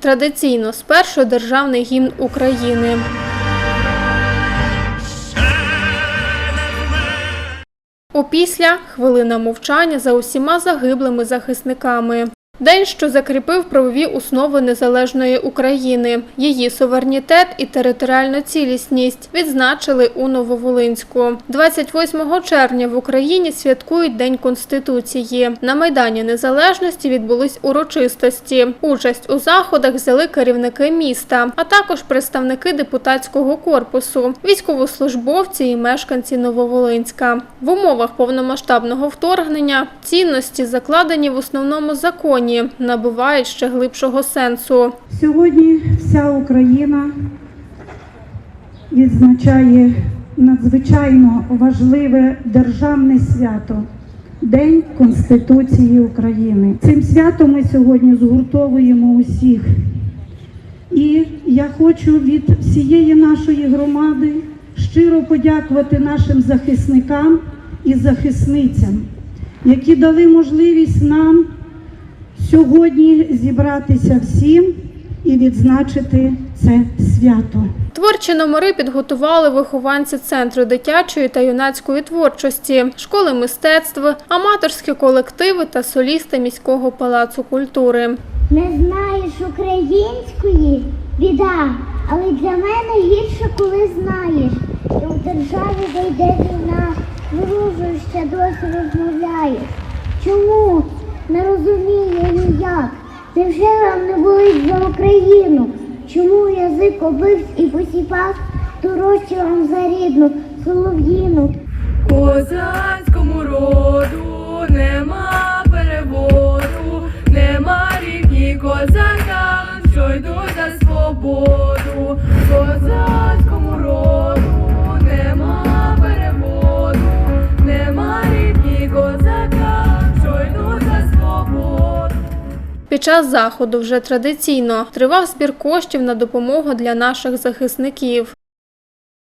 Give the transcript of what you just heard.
Традиційно спершу державний гімн України. Опісля хвилина мовчання за усіма загиблими захисниками. День, що закріпив правові основи незалежної України, її суверенітет і територіальну цілісність відзначили у Нововолинську. 28 червня в Україні святкують День Конституції. На Майдані Незалежності відбулись урочистості. Участь у заходах взяли керівники міста, а також представники депутатського корпусу, військовослужбовці і мешканці Нововолинська. В умовах повномасштабного вторгнення цінності, закладені в основному законі, набувають ще глибшого сенсу. Сьогодні вся Україна відзначає надзвичайно важливе державне свято День Конституції України. Цим святом ми сьогодні згуртовуємо усіх. І я хочу від всієї нашої громади щиро подякувати нашим захисникам і захисницям, які дали можливість нам сьогодні зібратися всім і відзначити це свято. Творчі номери підготували вихованці центру дитячої та юнацької творчості, школи мистецтв, аматорські колективи та солісти міського палацу культури. Не знаєш української біда, але для мене гірше, коли знаєш. І у державі зайде війна, ворожою ще досі розмовляєш. Чому? Не розумію ніяк. Невже вам не болить за Україну? Чому язик обивсь і посіпав, вам за рідну солов'їну? Козацькому роду нема переводу, нема рівні козакам, що йдуть за свободу. Під час заходу вже традиційно тривав збір коштів на допомогу для наших захисників.